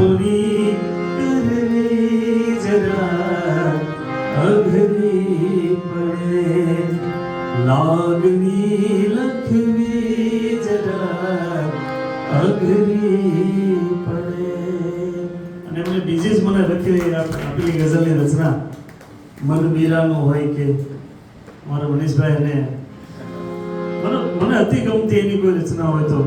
આપણી કરવી જરા અઘરી પડે લાગણી લખવી જરા અઘરી પડે અને એમને બીજી જ મને લખી આપેલી ગઝલની રચના મન મીરાનું હોય કે મારા મનીષભાઈ અને મને મને અતિ ગમતી એની કોઈ રચના હોય તો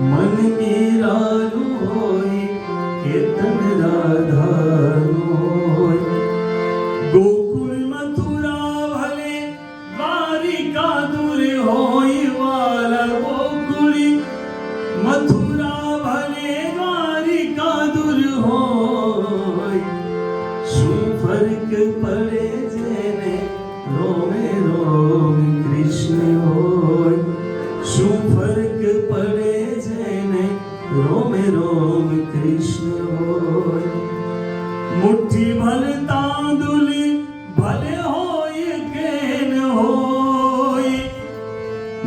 मन मेरा रोय केतन राधा रोय गोकुल मथुरा भले, द्वारिका दूर होय वाला गोकुली। मथुरा भले, द्वारिका दूर होय शू फ़र्क पड़े जेने रोमे रोम रोम कृष्ण हो मुट्ठी भर भले हो केन हो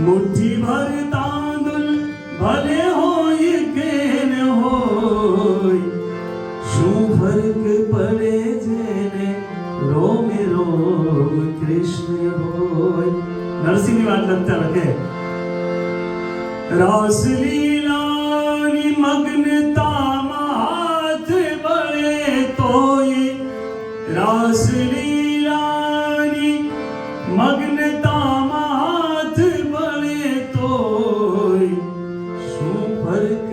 मुट्ठी भर तांदुल, भले हो केन हो शू फ़र्क पड़े जेने, रोम रोम कृष्ण हो नरसिंह वाट लगता रखे। रास लीला રાસલીલાની મગ્નતામાં હાથ બળે તોય રાસલીલાની મગ્નતામાં હાથ બળે તોય શું ફરક